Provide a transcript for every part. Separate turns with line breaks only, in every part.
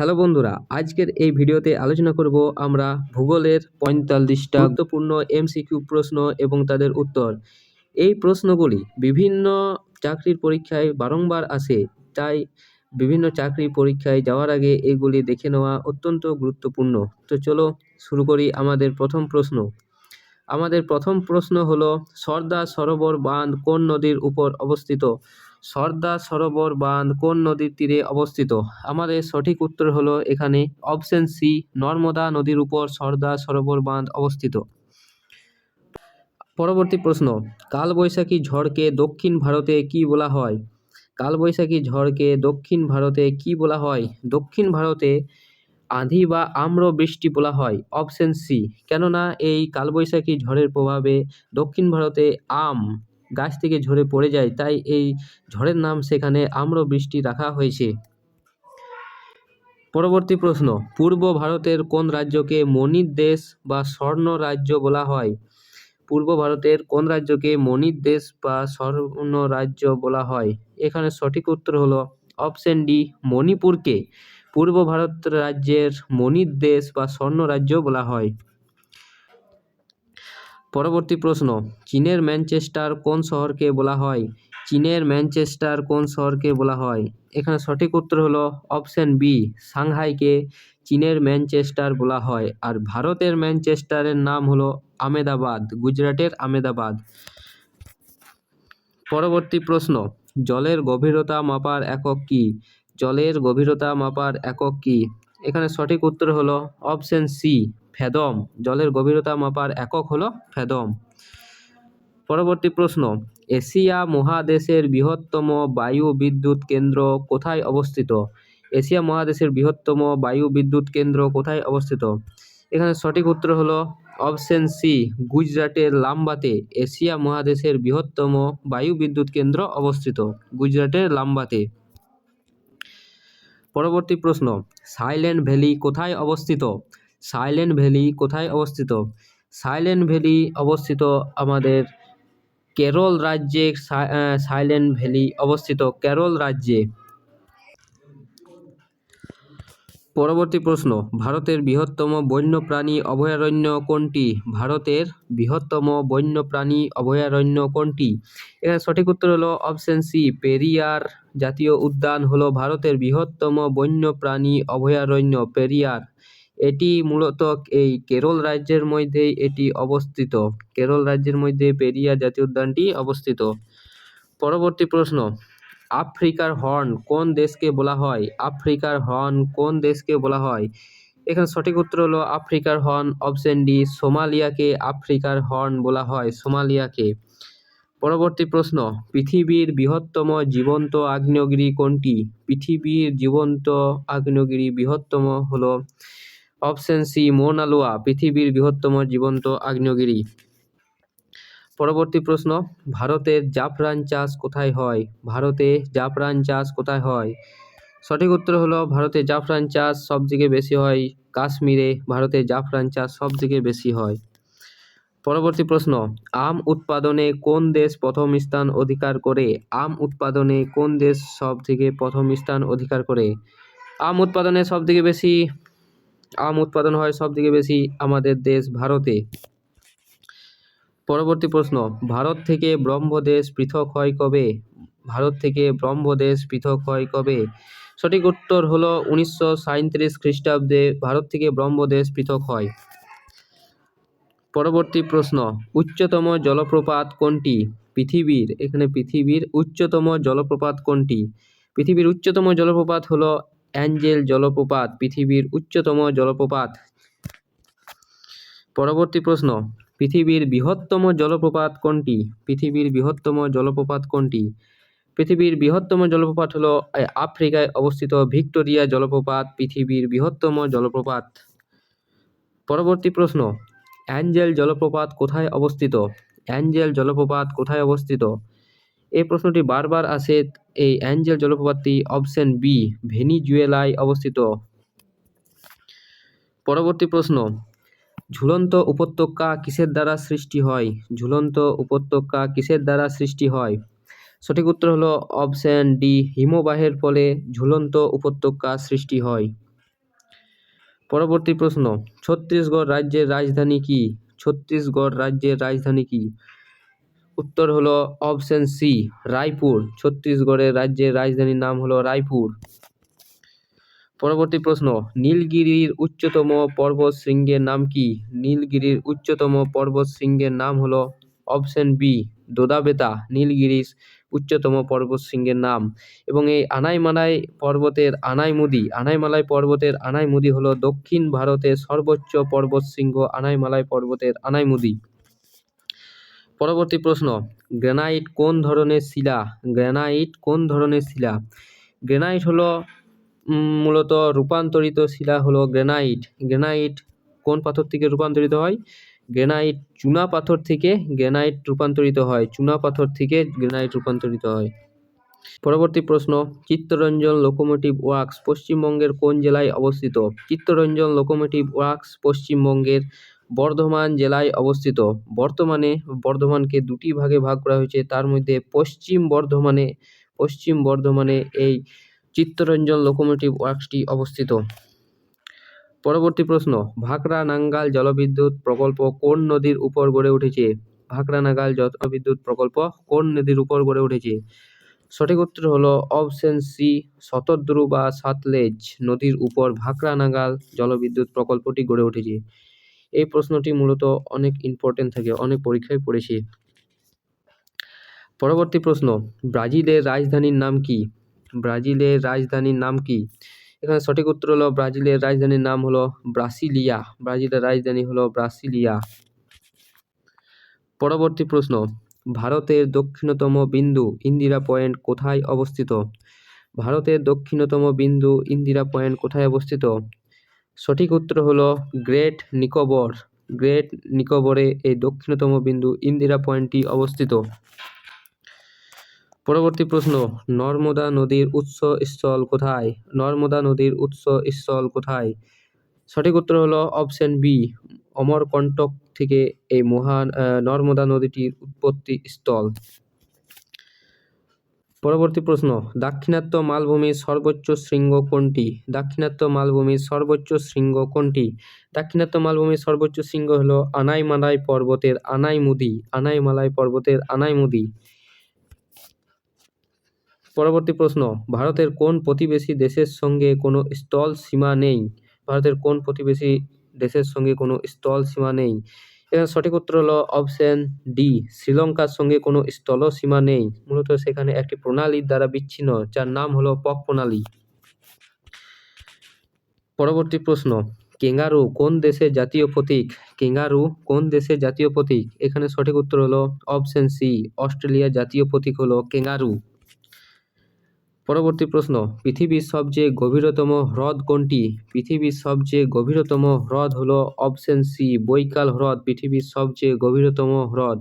hello বন্ধুরা আজকের এই ভিডিওতে আলোচনা করব আমরা ভূগোলের পঁয়তাল্লিশটা গুরুত্বপূর্ণ এমসিকিউ প্রশ্ন এবং তাদের উত্তর এই প্রশ্নগুলি বিভিন্ন চাকরির পরীক্ষায় বারংবার আসে তাই বিভিন্ন চাকরি পরীক্ষায় যাওয়ার আগে এগুলি দেখে নেওয়া অত্যন্ত গুরুত্বপূর্ণ তো চলো শুরু করি আমাদের প্রথম প্রশ্ন আমাদের প্রথম প্রশ্ন হলো সর্দার সরোবর বাঁধ কোন নদীর উপর অবস্থিত সর্দার সরোবর বাঁধ কোন নদীর তীরে অবস্থিত আমাদের সঠিক উত্তর হলো এখানে অপশন সি নর্মদা নদীর উপর সর্দার সরোবর বাঁধ অবস্থিত পরবর্তী প্রশ্ন কালবৈশাখী ঝড়কে দক্ষিণ ভারতে কি বলা হয় কালবৈশাখী ঝড়কে দক্ষিণ ভারতে কি বলা হয় দক্ষিণ ভারতে আঁধি বা আম্র বৃষ্টি বলা হয় অপশন সি কেননা এই কালবৈশাখী ঝড়ের প্রভাবে দক্ষিণ ভারতে আম গাছ থেকে ঝরে পড়ে যায় তাই এই ঝড়ের নাম সেখানে আম্রবৃষ্টি রাখা হয়েছে পরবর্তী প্রশ্ন পূর্ব ভারতের কোন রাজ্যকে মণির দেশ বা স্বর্ণ রাজ্য বলা হয় পূর্ব ভারতের কোন রাজ্যকে মণির দেশ বা স্বর্ণ রাজ্য বলা হয় এখানে সঠিক উত্তর হল অপশন ডি মণিপুরকে পূর্ব ভারত রাজ্যের মণির দেশ বা স্বর্ণ রাজ্য বলা হয় পরবর্তী প্রশ্ন চীনের ম্যানচেস্টার কোন শহরকে বলা হয় চীনের ম্যানচেস্টার কোন শহরকে বলা হয় এখানে সঠিক উত্তর হলো অপশান বি সাংহাইকে চীনের ম্যানচেস্টার বলা হয় আর ভারতের ম্যানচেস্টারের নাম হলো আমেদাবাদ গুজরাটের আমেদাবাদ পরবর্তী প্রশ্ন জলের গভীরতা মাপার একক কী জলের গভীরতা মাপার একক কী এখানে সঠিক উত্তর হলো অপশন সি ফেদম জলের গভীরতা মাপার একক হলো ফেদম পরবর্তী প্রশ্ন এশিয়া মহাদেশের বৃহত্তম বায়ু বিদ্যুৎ কেন্দ্র কোথায় অবস্থিত এশিয়া মহাদেশের বৃহত্তম বায়ু বিদ্যুৎ কেন্দ্র কোথায় অবস্থিত এখানে সঠিক উত্তর হলো অপশন সি গুজরাটের লাম্বাতে এশিয়া মহাদেশের বৃহত্তম বায়ু বিদ্যুৎ কেন্দ্র অবস্থিত গুজরাটের লাম্বাতে পরবর্তী প্রশ্ন সাইলেন্ট ভ্যালি কোথায় অবস্থিত সাইলেন্ট ভ্যালি কোথায় অবস্থিত সাইলেন্ট ভ্যালি অবস্থিত আমাদের কেরল রাজ্যে সাইলেন্ট ভ্যালি অবস্থিত কেরল রাজ্যে পরবর্তী প্রশ্ন ভারতের বৃহত্তম বন্যপ্রাণী অভয়ারণ্য কোনটি ভারতের বৃহত্তম বন্যপ্রাণী অভয়ারণ্য কোনটি এখানে সঠিক উত্তর হলো অপশন সি পেরিয়ার জাতীয় উদ্যান হলো ভারতের বৃহত্তম বন্যপ্রাণী অভয়ারণ্য পেরিয়ার এটি মূলত এই কেরল রাজ্যের মধ্যেই এটি অবস্থিত কেরল রাজ্যের মধ্যে পেরিয়ার জাতীয় উদ্যানটি অবস্থিত পরবর্তী প্রশ্ন আফ্রিকার হর্ন কোন দেশকে বলা হয় আফ্রিকার হর্ন কোন দেশকে বলা হয় এখানে সঠিক উত্তর হলো আফ্রিকার হর্ন অপশন ডি সোমালিয়াকে আফ্রিকার হর্ন বলা হয় সোমালিয়াকে পরবর্তী প্রশ্ন পৃথিবীর বৃহত্তম জীবন্ত আগ্নেয়গিরি কোনটি পৃথিবীর জীবন্ত আগ্নেয়গিরি বৃহত্তম হলো অপশন সি মোনালুয়া পৃথিবীর বৃহত্তম জীবন্ত আগ্নেয়গিরি পরবর্তী প্রশ্ন ভারতের জাফরান চাষ কোথায় হয় ভারতে জাফরান চাষ কোথায় হয় সঠিক উত্তর হলো ভারতে জাফরান চাষ সব থেকে বেশি হয় কাশ্মীরে ভারতে জাফরান চাষ সব থেকে বেশি হয় পরবর্তী প্রশ্ন আম উৎপাদনে কোন দেশ প্রথম স্থান অধিকার করে আম উৎপাদনে কোন দেশ সব থেকে প্রথম স্থান অধিকার করে আম উৎপাদনে সব থেকে বেশি আম উৎপাদন হয় সব থেকে বেশি আমাদের দেশ ভারতে পরবর্তী প্রশ্ন ভারত থেকে ব্রহ্মদেশ পৃথক হয় কবে ভারত থেকে ব্রহ্মদেশ পৃথক হয় কবে সঠিক উত্তর হলো উনিশশো সাঁত্রিশ খ্রিস্টাব্দে ভারত থেকে ব্রহ্মদেশ পৃথক হয় পরবর্তী প্রশ্ন উচ্চতম জলপ্রপাত কোনটি পৃথিবীর এখানে পৃথিবীর উচ্চতম জলপ্রপাত কোনটি পৃথিবীর উচ্চতম জলপ্রপাত হলো অ্যাঞ্জেল জলপ্রপাত পৃথিবীর উচ্চতম জলপ্রপাত পরবর্তী প্রশ্ন পৃথিবীর বৃহত্তম জলপ্রপাত কোনটি পৃথিবীর বৃহত্তম জলপ্রপাত কোনটি পৃথিবীর বৃহত্তম জলপ্রপাত হলো আফ্রিকায় অবস্থিত ভিক্টোরিয়া জলপ্রপাত পৃথিবীর বৃহত্তম জলপ্রপাত পরবর্তী প্রশ্ন অ্যাঞ্জেল জলপ্রপাত কোথায় অবস্থিত অ্যাঞ্জেল জলপ্রপাত কোথায় অবস্থিত এই প্রশ্নটি বারবার আসে এই অ্যাঞ্জেল জলপ্রপাতটি অপশন বি ভেনিজুয়েলায় অবস্থিত পরবর্তী প্রশ্ন ঝুলন্ত উপত্যকা কিসের দ্বারা সৃষ্টি হয় ঝুলন্ত উপত্যকা কিসের দ্বারা সৃষ্টি হয় সঠিক উত্তর হলো অপশন ডি হিমবাহের ফলে ঝুলন্ত উপত্যকা সৃষ্টি হয় পরবর্তী প্রশ্ন ছত্তিশগড় রাজ্যের রাজধানী কি ছত্তিশগড় রাজ্যের রাজধানী কি উত্তর হলো অপশন সি রায়পুর ছত্তিশগড়ের রাজ্যের রাজধানীর নাম হলো রায়পুর পরবর্তী প্রশ্ন নীলগিরির উচ্চতম পর্বত শৃঙ্গের নাম কি নীলগিরির উচ্চতম পর্বত শৃঙ্গের নাম হলো অপশন বি দোদাবেতা নীলগিরির উচ্চতম পর্বত শৃঙ্গের নাম এবং এই আনাইমালাই পর্বতের আনাইমুদি আনাইমালাই পর্বতের আনাইমুদি হলো দক্ষিণ ভারতের সর্বোচ্চ পর্বত শৃঙ্গ আনাইমালাই পর্বতের আনাইমুদি পরবর্তী প্রশ্ন গ্রানাইট কোন ধরনের শিলা গ্রানাইট কোন ধরনের শিলা গ্রানাইট হলো মূলত রূপান্তরিত শিলা হলো গ্রেনাইট গ্রেনাইট কোন পাথর থেকে রূপান্তরিত হয় গ্রেনাইট চুনা পাথর থেকে গ্রেনাইট রূপান্তরিত হয় চুনা পাথর থেকে গ্রেনাইট রূপান্তরিত হয় পরবর্তী প্রশ্ন চিত্তরঞ্জন লোকোমোটিভ ওয়ার্কস পশ্চিমবঙ্গের কোন জেলায় অবস্থিত চিত্তরঞ্জন লোকোমোটিভ ওয়ার্কস পশ্চিমবঙ্গের বর্ধমান জেলায় অবস্থিত বর্তমানে বর্ধমানকে দুটি ভাগে ভাগ করা হয়েছে তার মধ্যে পশ্চিম বর্ধমানে পশ্চিম বর্ধমানে এই চিত্তরঞ্জন লোকোমোটিভ ওয়ার্কসটি অবস্থিত পরবর্তী প্রশ্ন ভাকরা নাঙ্গাল জলবিদ্যুৎ প্রকল্প কোন নদীর উপর গড়ে উঠেছে ভাকরা নাঙ্গাল জলবিদ্যুৎ প্রকল্প কোন নদীর উপর গড়ে উঠেছে সঠিক উত্তর হল অপশন সি শতদ্রু বা সাতলেজ নদীর উপর ভাকরা নাঙ্গাল জলবিদ্যুৎ প্রকল্পটি গড়ে উঠেছে এই প্রশ্নটি মূলত অনেক ইম্পর্টেন্ট থাকে অনেক পরীক্ষায় পড়েছে পরবর্তী প্রশ্ন ব্রাজিলের রাজধানীর নাম কি ব্রাজিলের রাজধানীর নাম কি এখানে সঠিক উত্তর হলো ব্রাজিলের রাজধানীর নাম হলো ব্রাসিলিয়া ব্রাজিলের রাজধানী হলো ব্রাসিলিয়া পরবর্তী প্রশ্ন ভারতের দক্ষিণতম বিন্দু ইন্দিরা পয়েন্ট কোথায় অবস্থিত ভারতের দক্ষিণতম বিন্দু ইন্দিরা পয়েন্ট কোথায় অবস্থিত সঠিক উত্তর হলো গ্রেট নিকোবর গ্রেট নিকোবরে এই দক্ষিণতম বিন্দু ইন্দিরা পয়েন্টটি অবস্থিত পরবর্তী প্রশ্ন নর্মদা নদীর উৎস স্থল কোথায় নর্মদা নদীর উৎস স্থল কোথায় সঠিক উত্তর হলো অপশন বি অমরকণ্টক থেকে এই মহান নর্মদা নদীটির উৎপত্তি স্থল পরবর্তী প্রশ্ন দাক্ষিণাত্য মালভূমির সর্বোচ্চ শৃঙ্গ কোনটি দাক্ষিণাত্য মালভূমির সর্বোচ্চ শৃঙ্গ কোনটি দাক্ষিণাত্য মালভূমির সর্বোচ্চ শৃঙ্গ হল আনাইমালাই পর্বতের আনাইমুদি আনাইমালাই পর্বতের আনাইমুদি পরবর্তী প্রশ্ন ভারতের কোন প্রতিবেশী দেশের সঙ্গে কোনো স্থল সীমা নেই ভারতের কোন প্রতিবেশী দেশের সঙ্গে কোনো স্থল সীমা নেই এখানে সঠিক উত্তর হলো অপশন ডি শ্রীলঙ্কার সঙ্গে কোনো স্থল সীমা নেই মূলত সেখানে একটি প্রণালীর দ্বারা বিচ্ছিন্ন যার নাম হলো পক প্রণালী পরবর্তী প্রশ্ন কেঙ্গারু কোন দেশের জাতীয় প্রতীক কেঙ্গারু কোন দেশের জাতীয় প্রতীক এখানে সঠিক উত্তর হলো অপশন সি অস্ট্রেলিয়ার জাতীয় প্রতীক হলো কেঙ্গারু পরবর্তী প্রশ্ন পৃথিবীর সবচেয়ে গভীরতম হ্রদ কোনটি পৃথিবীর সবচেয়ে গভীরতম হ্রদ হলো অপশন সি বৈকাল হ্রদ পৃথিবীর সবচেয়ে গভীরতম হ্রদ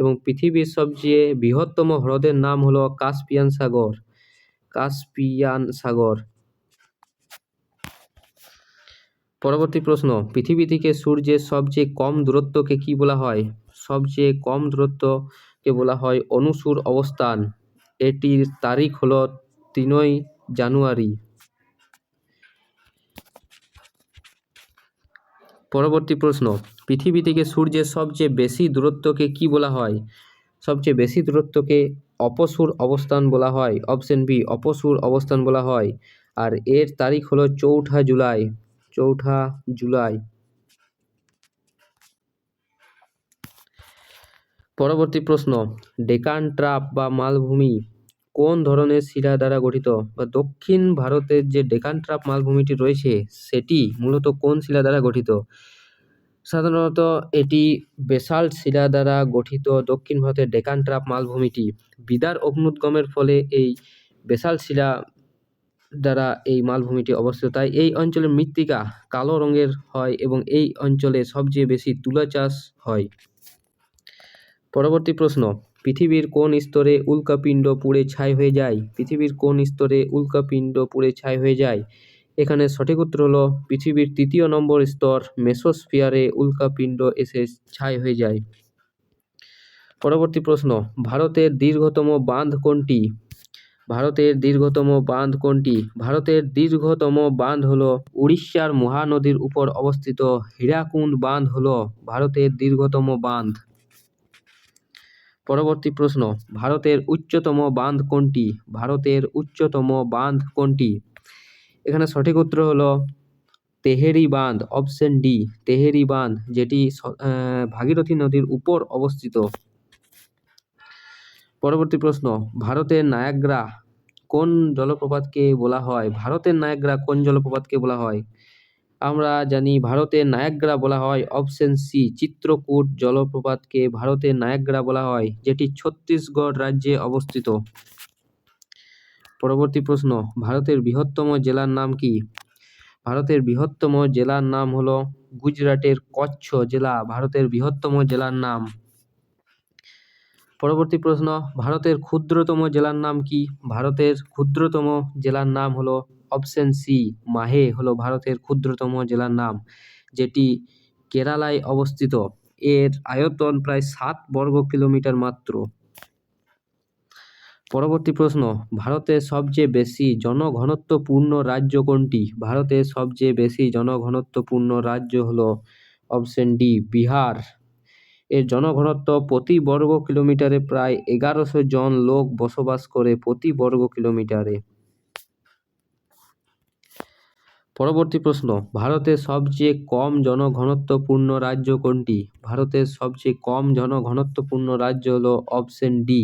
এবং পৃথিবীর সবচেয়ে বৃহত্তম হ্রদের নাম হলো কাস্পিয়ান সাগর কাস্পিয়ান সাগর পরবর্তী প্রশ্ন পৃথিবী থেকে সূর্যের সবচেয়ে কম দূরত্বকে কি বলা হয় সবচেয়ে কম দূরত্বকে বলা হয় অনুসুর অবস্থান এটির তারিখ হলো তিনই জানুয়ারি পরবর্তী প্রশ্ন পৃথিবী থেকে সূর্যের সবচেয়ে বেশি দূরত্বকে কি বলা হয় সবচেয়ে বেশি দূরত্বকে অপসুর অবস্থান বলা হয় অপশন বি অপসুর অবস্থান বলা হয় আর এর তারিখ হলো চৌঠা জুলাই চৌঠা জুলাই পরবর্তী প্রশ্ন ডেকান ট্রাপ বা মালভূমি কোন ধরনের শিলা দ্বারা গঠিত বা দক্ষিণ ভারতের যে ডেকান ট্রাপ মালভূমিটি রয়েছে সেটি মূলত কোন শিলা দ্বারা গঠিত সাধারণত এটি বেসাল্ট শিলা দ্বারা গঠিত দক্ষিণ ভারতের ডেকান ট্রাপ মালভূমিটি বিদার অগ্নুদ্গমের ফলে এই বেসাল্ট শিলা দ্বারা এই মালভূমিটি অবস্থিত তাই এই অঞ্চলের মৃত্তিকা কালো রঙের হয় এবং এই অঞ্চলে সবচেয়ে বেশি তুলা চাষ হয় পরবর্তী প্রশ্ন পৃথিবীর কোন স্তরে উল্কাপিন্ড পুড়ে ছাই হয়ে যায় পৃথিবীর কোন স্তরে উল্কাপিন্ড পুড়ে ছাই হয়ে যায় এখানে সঠিক উত্তর হলো পৃথিবীর তৃতীয় নম্বর স্তর মেসোস্ফিয়ারে উল্কাপিন্ড এসে ছাই হয়ে যায় পরবর্তী প্রশ্ন ভারতের দীর্ঘতম বাঁধ কোনটি ভারতের দীর্ঘতম বাঁধ কোনটি ভারতের দীর্ঘতম বাঁধ হল উড়িষ্যার মহানদীর উপর অবস্থিত হীরাকুণ্ড বাঁধ হল ভারতের দীর্ঘতম বাঁধ পরবর্তী প্রশ্ন ভারতের উচ্চতম বাঁধ কোনটি ভারতের উচ্চতম বাঁধ কোনটি এখানে সঠিক উত্তর হলো তেহেরি বাঁধ অপশন ডি তেহেরি বাঁধ যেটি ভাগীরথী নদীর উপর অবস্থিত পরবর্তী প্রশ্ন ভারতের নায়াগ্রা কোন জলপ্রপাতকে বলা হয় ভারতের নায়াগ্রা কোন জলপ্রপাতকে বলা হয় আমরা জানি ভারতের নায়াগ্রা বলা হয় অপশন সি চিত্রকূট জলপ্রপাতকে ভারতের নায়াগ্রা বলা হয় যেটি ছত্তিশগড় রাজ্যে অবস্থিত পরবর্তী প্রশ্ন ভারতের বৃহত্তম জেলার নাম কি ভারতের বৃহত্তম জেলার নাম হলো গুজরাটের কচ্ছ জেলা ভারতের বৃহত্তম জেলার নাম পরবর্তী প্রশ্ন ভারতের ক্ষুদ্রতম জেলার নাম কি ভারতের ক্ষুদ্রতম জেলার নাম হলো অপশন সি মাহে হল ভারতের ক্ষুদ্রতম জেলার নাম যেটি কেরালায় অবস্থিত এর আয়তন প্রায় সাত বর্গ কিলোমিটার মাত্র পরবর্তী প্রশ্ন ভারতের সবচেয়ে বেশি জনঘনত্বপূর্ণ রাজ্য কোনটি ভারতের সবচেয়ে বেশি জনঘনত্বপূর্ণ রাজ্য হলো অপশন ডি বিহার এর জনঘনত্ব প্রতি বর্গ কিলোমিটারে প্রায় এগারোশো জন লোক বসবাস করে প্রতি বর্গ কিলোমিটারে পরবর্তী প্রশ্ন ভারতের সবচেয়ে কম জনঘনত্বপূর্ণ রাজ্য কোনটি ভারতের সবচেয়ে কম জনঘনত্বপূর্ণ রাজ্য হল অপশন ডি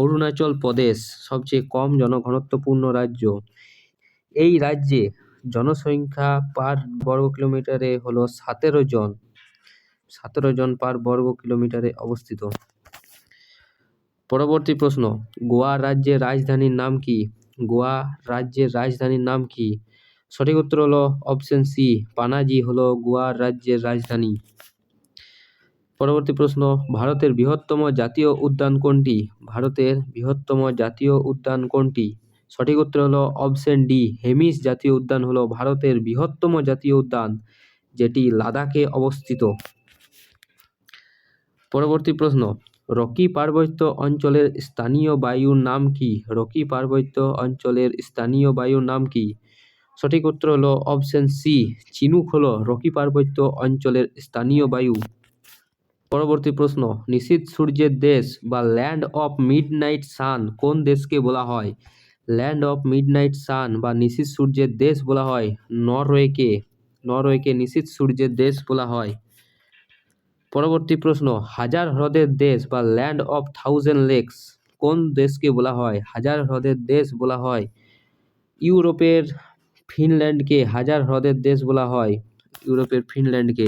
অরুণাচল প্রদেশ সবচেয়ে কম জনঘনত্বপূর্ণ রাজ্য এই রাজ্যে জনসংখ্যা পার বর্গ কিলোমিটারে হল সতেরো জন সতেরো জন পার বর্গ কিলোমিটারে অবস্থিত পরবর্তী প্রশ্ন গোয়া রাজ্যের রাজধানীর নাম কি গোয়া রাজ্যের রাজধানীর নাম কি সঠিক উত্তর হলো অপশন সি পানাজি হলো গোয়ার রাজ্যের রাজধানী পরবর্তী প্রশ্ন ভারতের বৃহত্তম জাতীয় উদ্যান কোনটি ভারতের বৃহত্তম জাতীয় উদ্যান কোনটি সঠিক উত্তর হলো অপশন ডি হেমিস জাতীয় উদ্যান হলো ভারতের বৃহত্তম জাতীয় উদ্যান যেটি লাদাখে অবস্থিত পরবর্তী প্রশ্ন রকি পার্বত্য অঞ্চলের স্থানীয় বায়ুর নাম কি রকি পার্বত্য অঞ্চলের স্থানীয় বায়ুর নাম কি সঠিক উত্তর হলো অপশন সি চিনুক হল রকি পার্বত্য অঞ্চলের স্থানীয় বায়ু পরবর্তী প্রশ্ন নিশীত সূর্যের দেশ বা land of midnight sun কোন দেশকে বলা হয় land of midnight sun বা নিশীত সূর্যের দেশ বলা হয় নরওয়েকে নরওয়েকে নিশীত সূর্যের দেশ বলা হয় পরবর্তী প্রশ্ন হাজার হ্রদের দেশ বা ল্যান্ড অফ থাউজেন্ড লেকস কোন দেশকে বলা হয় হাজার হ্রদের দেশ বলা হয় ইউরোপের ফিনল্যান্ডকে হাজার হ্রদের দেশ বলা হয় ইউরোপের ফিনল্যান্ডকে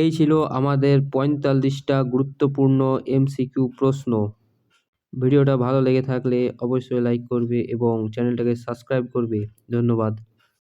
এই ছিল আমাদের পঁয়তাল্লিশটা গুরুত্বপূর্ণ এমসিকিউ প্রশ্ন ভিডিওটা ভালো লেগে থাকলে অবশ্যই লাইক করবে এবং চ্যানেলটাকে সাবস্ক্রাইব করবে ধন্যবাদ